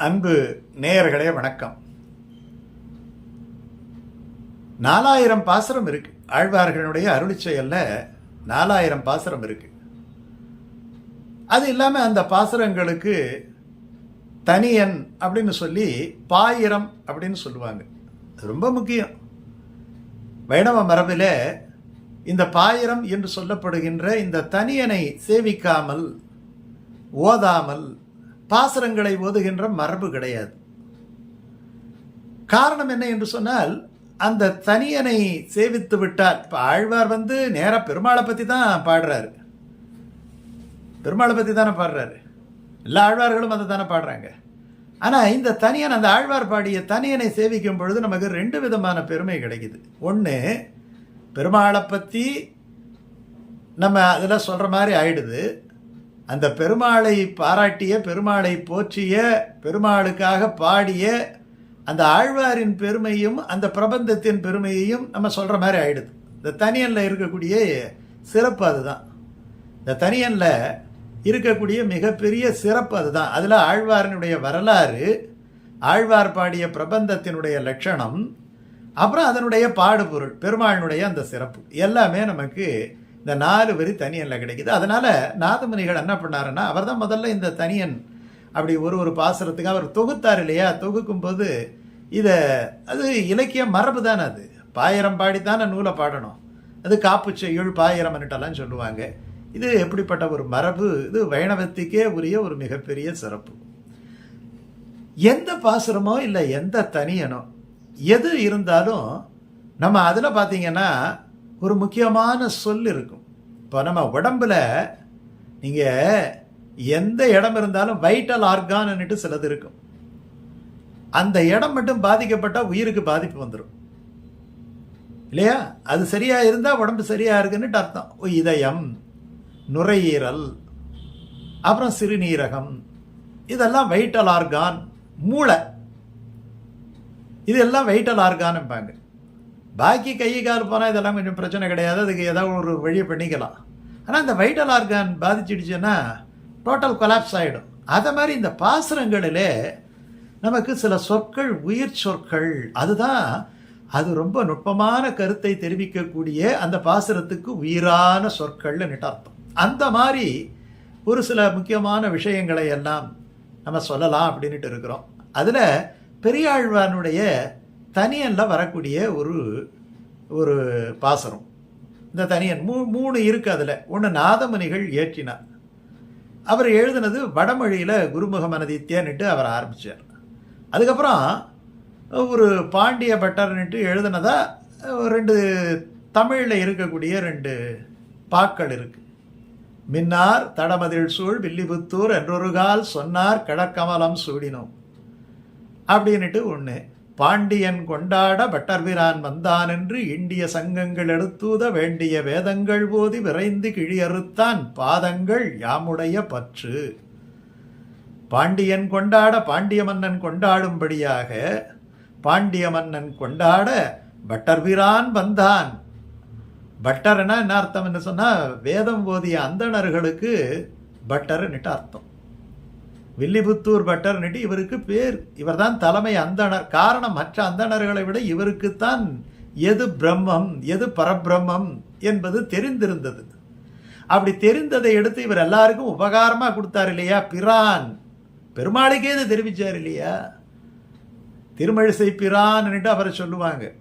அன்பு நேயர்களே வணக்கம். நாலாயிரம் பாசரம் இருக்கு. ஆழ்வார்களுடைய அருளி செயல்ல நாலாயிரம் பாசரம் இருக்கு. அது இல்லாம அந்த பாசரங்களுக்கு தனியன் அப்படின்னு சொல்லி பாயிரம் அப்படின்னு சொல்லுவாங்க. ரொம்ப முக்கியம். வைணவ மரபில் இந்த பாயிரம் என்று சொல்லப்படுகின்ற இந்த தனியனை சேவிக்காமல் ஓதாமல் பாசுரங்களை ஓதுகின்ற மரபு கிடையாது. காரணம் என்ன என்று சொன்னால் அந்த தனியனை சேவித்து விட்டார். இப்போ ஆழ்வார் வந்து நேராக பெருமாளை பற்றி தான் பாடுறாரு. பெருமாளை பற்றி தானே பாடுறாரு. எல்லா ஆழ்வார்களும் அதை தானே பாடுறாங்க. ஆனால் இந்த தனியன் அந்த ஆழ்வார் பாடிய தனியனை சேவிக்கும் பொழுது நமக்கு ரெண்டு விதமான பெருமை கிடைக்குது. ஒன்று பெருமாளை பற்றி நம்ம அதில் சொல்கிற மாதிரி ஆயிடுது. அந்த பெருமாளை பாராட்டிய பெருமாளை போற்றிய பெருமாளுக்காக பாடிய அந்த ஆழ்வாரின் பெருமையும் அந்த பிரபந்தத்தின் பெருமையையும் நம்ம சொல்கிற மாதிரி ஆயிடுது. இந்த தனியனில் இருக்கக்கூடிய சிறப்பு அதுதான். இந்த தனியனில் இருக்கக்கூடிய மிகப்பெரிய சிறப்பு அதுதான். அதில் ஆழ்வாரினுடைய வரலாறு ஆழ்வார் பாடிய பிரபந்தத்தினுடைய லட்சணம் அப்புறம் அதனுடைய பாடுபொருள் பெருமாளினுடைய அந்த சிறப்பு. எல்லாமே நமக்கு இந்த நாலு வரி தனியனில் கிடைக்குது. அதனால் நாதமுனிகள் என்ன பண்ணாருன்னா அவர் தான் முதல்ல இந்த தனியன் அப்படி ஒரு ஒரு பாசுரத்துக்கு அவர் தொகுத்தார் இல்லையா? தொகுக்கும் போது இதை அது இலக்கிய மரபு தானே அது. பாயிரம் பாடித்தானே நூலை பாடணும். அது காப்பு செய்யுள் பாயிரம்னுட்டெல்லாம் சொல்லுவாங்க. இது எப்படிப்பட்ட ஒரு மரபு? இது வைணவத்துக்கே உரிய ஒரு மிகப்பெரிய சிறப்பு. எந்த பாசுரமோ இல்லை எந்த தனியனோ எது இருந்தாலும் நம்ம அதில் பார்த்தீங்கன்னா ஒரு முக்கியமான சொல் இருக்கும். இப்போ நம்ம உடம்புல நீங்கள் எந்த இடம் இருந்தாலும் வைட்டல் ஆர்கான்னுட்டு சிலது இருக்கும். அந்த இடம் மட்டும் பாதிக்கப்பட்டால் உயிருக்கு பாதிப்பு வந்துடும் இல்லையா? அது சரியாக இருந்தால் உடம்பு சரியாக இருக்குன்னுட்டு அர்த்தம். இதயம் நுரையீரல் அப்புறம் சிறுநீரகம் இதெல்லாம் வைட்டல் ஆர்கான் மூளை. இதெல்லாம் வைட்டல் ஆர்கான்பாங்க பாக்கி கை கால் போனால் இதெல்லாம் கொஞ்சம் பிரச்சனை கிடையாது. அதுக்கு ஏதாவது ஒரு வழியை பண்ணிக்கலாம். ஆனால் இந்த வைட்டல் ஆர்கான் பாதிச்சிடுச்சுன்னா டோட்டல் கொலாப்ஸ் ஆகிடும் அதை மாதிரி இந்த பாசுரங்களிலே நமக்கு சில சொற்கள் உயிர் சொற்கள் அதுதான் அது ரொம்ப நுட்பமான கருத்தை தெரிவிக்கக்கூடிய அந்த பாசுரத்துக்கு உயிரான சொற்கள்னு நிட்டார்த்தம் அந்த மாதிரி ஒரு சில முக்கியமான விஷயங்களை எல்லாம் நம்ம சொல்லலாம் அப்படின்ட்டு இருக்கிறோம். அதில் பெரியாழ்வானுடைய தனியனில் வரக்கூடிய ஒரு ஒரு பாசரம் இந்த தனியன் மூ மூணு இருக்குது அதில். ஒன்று நாதமுனிகள் இயற்றினார் அவர் எழுதினது வடமொழியில் குருமுக மனதித்யன்னுட்டு அவர் ஆரம்பித்தார் அதுக்கப்புறம் ஒரு பாண்டிய பட்டர்ன்ட்டு எழுதினதா ரெண்டு தமிழில் இருக்கக்கூடிய ரெண்டு பாக்கள் இருக்குது மின்னார் தடமதில் சூழ் வில்லிபுத்தூர் என்றொரு கால் சொன்னார் கடற்கமலம் சூடினோம். அப்படின்னுட்டு ஒன்று பாண்டியன் கொண்டாட பட்டர்பிரான் வந்தான் என்று இந்திய சங்கங்கள் எடுத்தூத வேண்டிய வேதங்கள் போதி விரைந்து கிழியறுத்தான் பாதங்கள் யாமுடைய பற்று. பாண்டியன் கொண்டாட பாண்டிய மன்னன் கொண்டாடும்படியாக பாண்டிய மன்னன் கொண்டாட பட்டர்பிரான் வந்தான். பட்டர்னா என்ன அர்த்தம் என்ன சொன்னால் வேதம் போதிய அந்தணர்களுக்கு பட்டர்னுட்டு அர்த்தம். வில்லிபுத்தூர் பட்டர்னுட்டு இவருக்கு பேர். இவர்தான் தலைமை அந்தணர். காரணம் மற்ற அந்தணர்களை விட இவருக்குத்தான் எது பிரம்மம் எது பரபிரம்மம் என்பது தெரிந்திருந்தது. அப்படி தெரிந்ததை எடுத்து இவர் எல்லாருக்கும் உபகாரமாக கொடுத்தார் இல்லையா? பிரான். பெருமாளுக்கே இதை தெரிவித்தார் இல்லையா? திருமழிசை பிரான்னுட்டு அவரை சொல்லுவாங்க.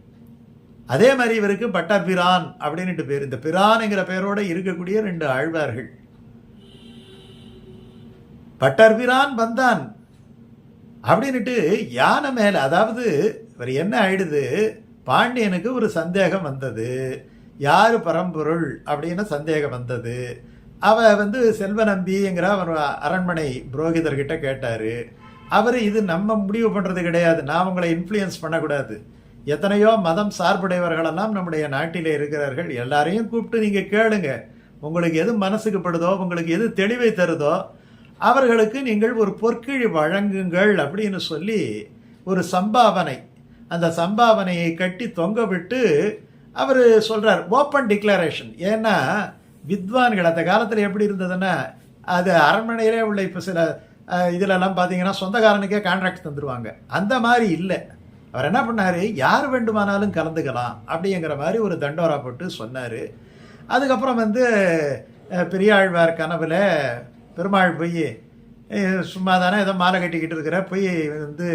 அதே மாதிரி இவருக்கு பட்டர் பிரான் அப்படின்னுட்டு பேர். இந்த பிரான்ங்கிற பெயரோடு இருக்கக்கூடிய ரெண்டு ஆழ்வார்கள். பட்டர்பிரான் வந்தான். அப்படின்னுட்டு யானை மேலே அதாவது இவர் என்ன ஆயிடுது? பாண்டியனுக்கு ஒரு சந்தேகம் வந்தது. யார் பரம்பொருள் அப்படின்னு சந்தேகம் வந்தது. அவ வந்து செல்வநம்பிங்கிற ஒரு அரண்மனை புரோகிதர்கிட்ட கேட்டார். அவர் இது நம்ம முடிவு பண்ணுறது கிடையாது. நான் உங்களை இன்ஃப்ளூயன்ஸ் பண்ணக்கூடாது. எத்தனையோ மதம் சார்புடையவர்களெல்லாம் நம்முடைய நாட்டிலே இருக்கிறார்கள். எல்லாரையும் கூப்பிட்டு நீங்கள் கேளுங்க. உங்களுக்கு எது மனசுக்கு படுதோ உங்களுக்கு எது தெளிவை தருதோ அவர்களுக்கு நீங்கள் ஒரு பொற்கிழி வழங்குங்கள் அப்படின்னு சொல்லி ஒரு சம்பாவனை. அந்த சம்பாவனையை கட்டி தொங்க விட்டு அவர் சொல்கிறார் ஓப்பன் டிக்ளரேஷன் ஏன்னா வித்வான்கள் அந்த காலத்தில் எப்படி இருந்ததுன்னா அது அரண்மனையிலே உள்ள இப்போ சில இதிலெல்லாம் இதுலெல்லாம் பார்த்தீங்கன்னா சொந்தக்காரனுக்கே கான்ட்ராக்ட் தந்துடுவாங்க அந்த மாதிரி இல்லை. அவர் என்ன பண்ணார்? யார் வேண்டுமானாலும் கலந்துக்கலாம். அப்படிங்கிற மாதிரி ஒரு தண்டோரா போட்டு சொன்னார். அதுக்கப்புறம் வந்து பெரியாழ்வார் கனவில் பெருமாள் போய் சும்மா தானே ஏதோ மாலை கட்டிக்கிட்டு இருக்கிற? போய் வந்து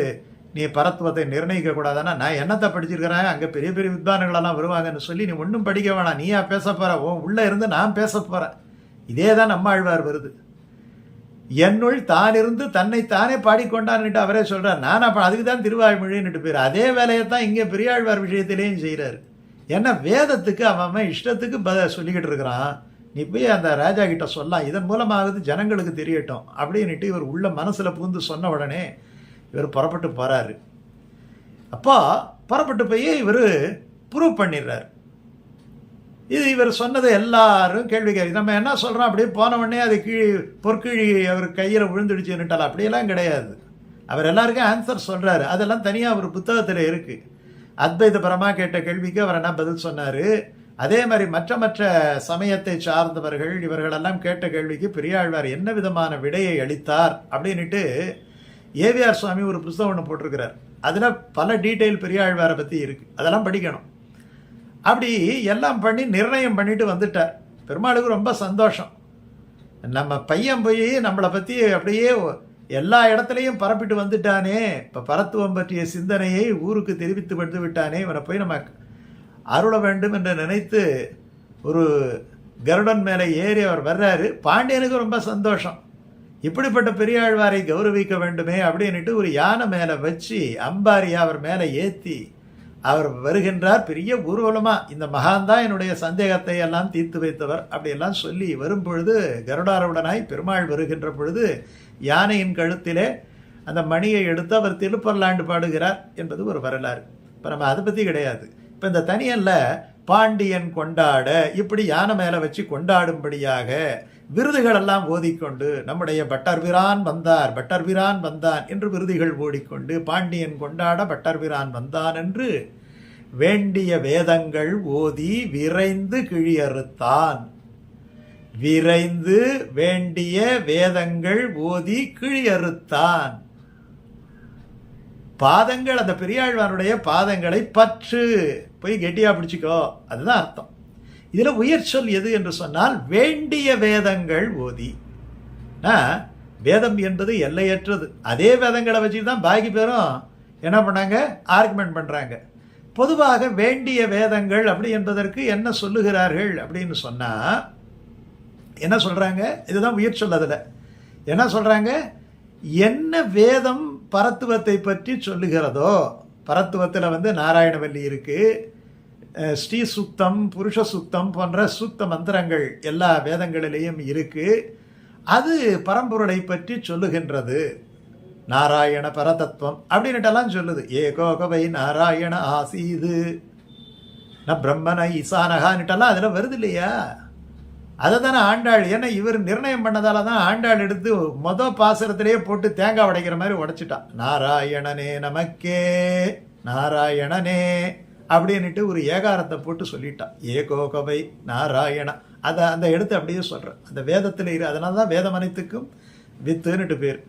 நீ பரத்துவத்தை நிர்ணயிக்க கூடாதானா நான் என்னத்தை படிச்சிருக்கிறேன்? அங்கே பெரிய பெரிய வித்வான்களெல்லாம் வருவாங்கன்னு சொல்லி நீ ஒன்றும் படிக்க வேணாம். நீயா பேச போகிற ஓ உள்ளே இருந்து நான் பேச போகிறேன் இதே தான் நம்மாழ்வார் வருது. என்னுள் தான் இருந்து தன்னை தானே பாடிக்கொண்டான்னுட்டு அவரே சொல்கிறார் நான் அப்போ அதுக்கு தான் திருவாய்மொழின்னுட்டு பேர் அதே வேலையை தான் இங்கே பெரியாழ்வார் விஷயத்திலேயும் செய்கிறாரு ஏன்னா வேதத்துக்கு அவன் அவன் இஷ்டத்துக்கு ப சொல்லிக்கிட்டு இருக்கிறான். நீ போய் அந்த ராஜா கிட்ட சொல்லலாம் இதன் மூலமாவது ஜனங்களுக்கு தெரியட்டும் அப்படின்னுட்டு இவர் உள்ள மனசில் புகுந்து சொன்ன உடனே இவர் புறப்பட்டு போகிறாரு அப்போ புறப்பட்டு போய் இவர் ப்ரூவ் பண்ணிடுறாரு. இது இவர் சொன்னது எல்லாரும் கேள்வி கேள்வி நம்ம என்ன சொல்கிறோம் அப்படியே போன உடனே அது கீழ் பொற்கிழி அவர் கையில் விழுந்துடுச்சுன்னுட்டால் அப்படியெல்லாம் கிடையாது. அவர் எல்லாருக்கும் ஆன்சர் சொல்கிறாரு அதெல்லாம் தனியாக அவர் புத்தகத்தில் இருக்குது அத்வைதபரமாக கேட்ட கேள்விக்கு அவர் என்ன பதில் சொன்னார்? அதே மாதிரி மற்ற மற்ற சமயத்தை சார்ந்தவர்கள் இவர்களெல்லாம் கேட்ட கேள்விக்கு பெரியாழ்வார் என்ன விதமான விடையை அளித்தார் அப்படின்னுட்டு ஏவிஆர் சுவாமி ஒரு புஸ்தகம் ஒன்று போட்டிருக்கிறார். அதில் பல டீட்டெயில் பெரியாழ்வாரை பற்றி இருக்குது அதெல்லாம் படிக்கணும். அப்படி எல்லாம் பண்ணி நிர்ணயம் பண்ணிட்டு வந்துட்டார். பெருமாளுக்கு ரொம்ப சந்தோஷம். நம்ம பையன் போய் நம்மளை பற்றி அப்படியே எல்லா இடத்துலையும் பரப்பிட்டு வந்துட்டானே. இப்போ பரத்துவம் பற்றிய சிந்தனையை ஊருக்கு தெரிவித்து வந்து விட்டானே. இவனை போய் நம்ம அருள வேண்டும் என்று நினைத்து ஒரு கருடன் மேலே ஏறி அவர் வர்றாரு. பாண்டியனுக்கு ரொம்ப சந்தோஷம். இப்படிப்பட்ட பெரியாழ்வாரை கௌரவிக்க வேண்டுமே அப்படின்னுட்டு ஒரு யானை மேலே வச்சு அம்பாரியை அவர் மேலே ஏற்றி அவர் வருகின்றார். பெரிய ஊர்வலமாக இந்த மகான்தான் என்னுடைய சந்தேகத்தை எல்லாம் தீர்த்து வைத்தவர் அப்படியெல்லாம் சொல்லி வரும் பொழுது கருடாரவுடனாய் பெருமாள் வருகின்ற பொழுது யானையின் கழுத்திலே அந்த மணியை எடுத்து அவர் திருப்பர்லாண்டு பாடுகிறார் என்பது ஒரு வரலாறு. இப்போ நம்ம அதை பற்றி கிடையாது. இப்போ இந்த தனியல்ல பாண்டியன் கொண்டாட இப்படி யானை மேலே வச்சு கொண்டாடும்படியாக விருதுகள் எல்லாம் ஓதிக்கொண்டு நம்முடைய பட்டர்பிரான் வந்தார் பட்டர்பிரான் வந்தான் என்று விருதுகள் ஓடிக்கொண்டு பாண்டியன் கொண்டாட பட்டர்பிரான் வந்தான் என்று வேண்டிய வேதங்கள் ஓதி விரைந்து கிழியறுத்தான். விரைந்து வேண்டிய வேதங்கள் ஓதி கிழியறுத்தான். பாதங்கள் அந்த பெரியாழ்வாருடைய பாதங்களை பற்று. போய் கெட்டியாக பிடிச்சிக்கோ. அதுதான் அர்த்தம். இதில் உயர் சொல் எது என்று சொன்னால் வேண்டிய வேதங்கள் ஓதி. வேதம் என்பது எல்லையற்றது. அதே வேதங்களை வச்சு தான் பாக்கி பேரும் என்ன பண்ணாங்க? ஆர்குமெண்ட் பண்ணுறாங்க பொதுவாக வேண்டிய வேதங்கள் அப்படி என்பதற்கு என்ன சொல்லுகிறார்கள் அப்படின்னு சொன்னால் என்ன சொல்கிறாங்க இதுதான் உயிர் சொல் அதில். என்ன சொல்கிறாங்க என்ன வேதம் பரத்துவத்தை பற்றி சொல்லுகிறதோ? பரத்துவத்தில் வந்து நாராயணவல்லி இருக்குது ஸ்ரீ சுத்தம் புருஷ சுத்தம் போன்ற சுத்த மந்திரங்கள் எல்லா வேதங்களிலேயும் இருக்குது அது பரம்பொருளை பற்றி சொல்லுகின்றது. நாராயண பரதத்துவம் அப்படின்னுட்டெல்லாம் சொல்லுது. ஏகோகவை நாராயண ஆசீது. ந பிரம்மன ஈசானகான்ட்டெல்லாம் அதில் வருது இல்லையா? அதை தானே ஆண்டாள். ஏன்னா இவர் நிர்ணயம் பண்ணதால தான் ஆண்டாள் எடுத்து மொத பாசரத்திலேயே போட்டு தேங்காய் உடைக்கிற மாதிரி உடைச்சிட்டான் நாராயணனே நமக்கே நாராயணனே அப்படின்னுட்டு ஒரு ஏகாரத்தை போட்டு சொல்லிட்டான் ஏகோகவை நாராயணா அதை அந்த எடுத்து அப்படியே சொல்கிறேன் அந்த வேதத்தில் இரு அதனால தான் வேதம் அனைத்துக்கும் வித்துன்னுட்டு பேர்.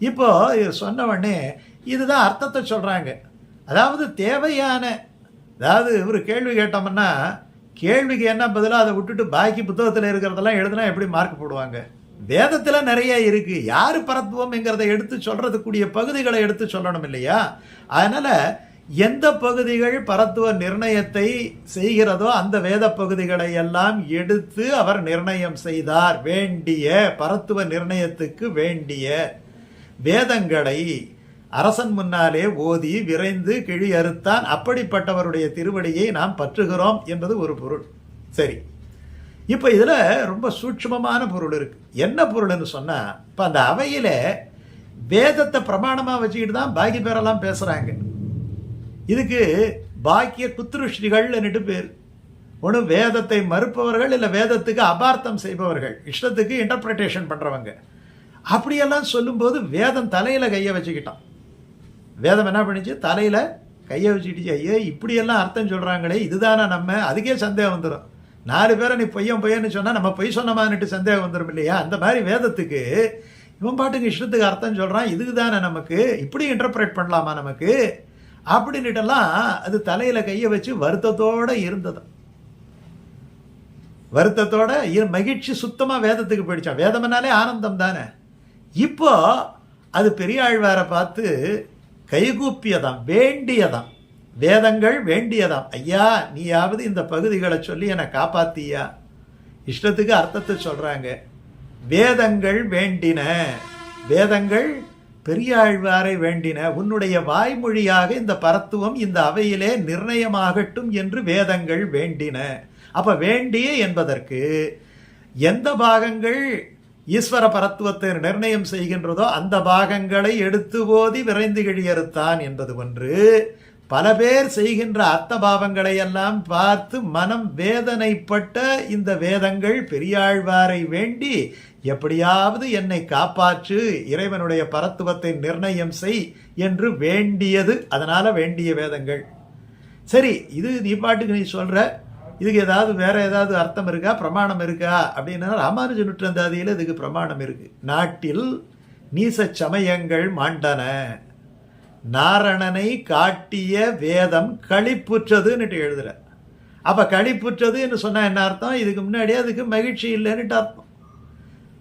இப்போது சொன்ன உடனே இதுதான் அர்த்தத்தை சொல்கிறாங்க அதாவது தேவையான அதாவது ஒரு கேள்வி கேட்டோம்னா கேள்விக்கு என்ன பதிலாக அதை விட்டுட்டு பாக்கி புத்தகத்தில் இருக்கிறதெல்லாம் எழுதுனா எப்படி மார்க் போடுவாங்க? வேதத்தில் நிறைய இருக்கு. யார் பரத்துவம்ங்கிறத எடுத்து சொல்றதுக்குரிய பகுதிகளை எடுத்து சொல்லணும் இல்லையா? அதனால எந்த பகுதிகள் பரத்துவ நிர்ணயத்தை செய்கிறதோ அந்த வேத பகுதிகளை எல்லாம் எடுத்து அவர் நிர்ணயம் செய்தார். வேண்டிய பரத்துவ நிர்ணயத்துக்கு வேண்டிய வேதங்களை அரசன் முன்னாலே ஓதி விரைந்து கிழி அறுத்தான் அப்படிப்பட்டவருடைய திருவடியை நாம் பற்றுகிறோம் என்பது ஒரு பொருள். சரி. இப்போ இதில் ரொம்ப சூட்சமமான பொருள் இருக்கு. என்ன பொருள்னு சொன்னால் இப்போ அந்த அவையில் வேதத்தை பிரமாணமாக வச்சுக்கிட்டு தான் பாக்கி பேரெல்லாம் பேசுகிறாங்க இதுக்கு பாக்கிய குத்துருஷ்டிகள்னுட்டு பேர். ஒன்று வேதத்தை மறுப்பவர்கள் இல்லை வேதத்துக்கு அபார்த்தம் செய்பவர்கள் இஷ்டத்துக்கு இன்டர்பிரிட்டேஷன் பண்ணுறவங்க அப்படியெல்லாம் சொல்லும்போது வேதம் தலையில் கையை வச்சுக்கிட்டான். வேதம் என்ன பண்ணிச்சு? தலையில் கையை வச்சுக்கிட்டு ஐயோ இப்படியெல்லாம் அர்த்தம் சொல்கிறாங்களே இதுதானே நம்ம? அதுக்கே சந்தேகம் வந்துடும் நாலு பேரை நீ பொய்யன் பொய்யன்னு சொன்னால் நம்ம பொய் சொன்னமான்னுட்டு சந்தேகம் வந்துடும் இல்லையா? அந்த மாதிரி வேதத்துக்கு இவன் பாட்டுக்கு இஷ்டத்துக்கு அர்த்தம் சொல்கிறான் இதுக்கு தானே நமக்கு? இப்படி இன்டர்பிரேட் பண்ணலாமா நமக்கு? அப்படின்னுட்டெல்லாம் அது தலையில் கையை வச்சு வருத்தத்தோடு இருந்தது. வருத்தத்தோட இரு- மகிழ்ச்சி சுத்தமாக வேதத்துக்கு போயிடுச்சான் வேதம்னாலே ஆனந்தம் தானே? இப்போ அது பெரியாழ்வாரை பார்த்து கைகூப்பியதாம் வேண்டியதாம். வேதங்கள் வேண்டியதாம். ஐயா நீயாவது இந்த பகுதிகளை சொல்லி என்னை காப்பாத்தியா? இஷ்டத்துக்கு அர்த்தத்தை சொல்கிறாங்க வேதங்கள் வேண்டின வேதங்கள் பெரியாழ்வாரை வேண்டின உன்னுடைய வாய்மொழியாக இந்த பரத்துவம் இந்த அவையிலே நிர்ணயமாகட்டும் என்று வேதங்கள் வேண்டின. அப்ப வேண்டிய என்பதற்கு எந்த பாகங்கள் ஈஸ்வர பரத்துவத்தை நிர்ணயம் செய்கின்றதோ அந்த பாகங்களை எடுத்து ஓதி விரைந்து கிழியறுத்தான் என்பது ஒன்று. பல பேர் செய்கின்ற அர்த்த பாவங்களை எல்லாம் பார்த்து மனம் வேதனைப்பட்ட இந்த வேதங்கள் பெரியாழ்வாரை வேண்டி எப்படியாவது என்னை காப்பாற்று இறைவனுடைய பரத்துவத்தை நிர்ணயம் செய் என்று வேண்டியது. அதனால வேண்டிய வேதங்கள். சரி இது நீ பாட்டுக்கு நீ சொல்ற இதுக்கு ஏதாவது வேற ஏதாவது அர்த்தம் இருக்கா? பிரமாணம் இருக்கா? அப்படின்னா ராமானுஜ நூற்றாந்தாதியில் இதுக்கு பிரமாணம் இருக்கு. நாட்டில் நீச சமயங்கள் மாண்டன. நாரணனை காட்டிய வேதம் களிப்புற்றதுன்னுட்டு எழுதுற. அப்ப களிப்புற்றதுன்னு சொன்னா என்ன அர்த்தம்? இதுக்கு முன்னாடி அதுக்கு மகிழ்ச்சி இல்லைன்னுட்டு அர்த்தம்.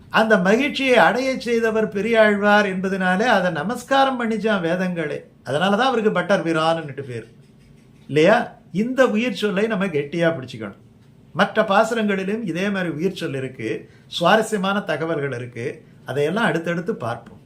அந்த மகிழ்ச்சியை அடைய செய்தவர் பெரியாழ்வார் என்பதனாலே அதை நமஸ்காரம் பண்ணிச்சான் வேதங்களே. அதனால தான் அவருக்கு பட்டர் பிரான்னுட்டு பேர். இல்லையா? இந்த உயிர் சொல்லை நம்ம கெட்டியாக பிடிச்சிக்கணும். மற்ற பாசுரங்களிலும் இதே மாதிரி உயிர் சொல் இருக்குது சுவாரஸ்யமான தகவல்கள் இருக்குது அதையெல்லாம் அடுத்தடுத்து பார்ப்போம்.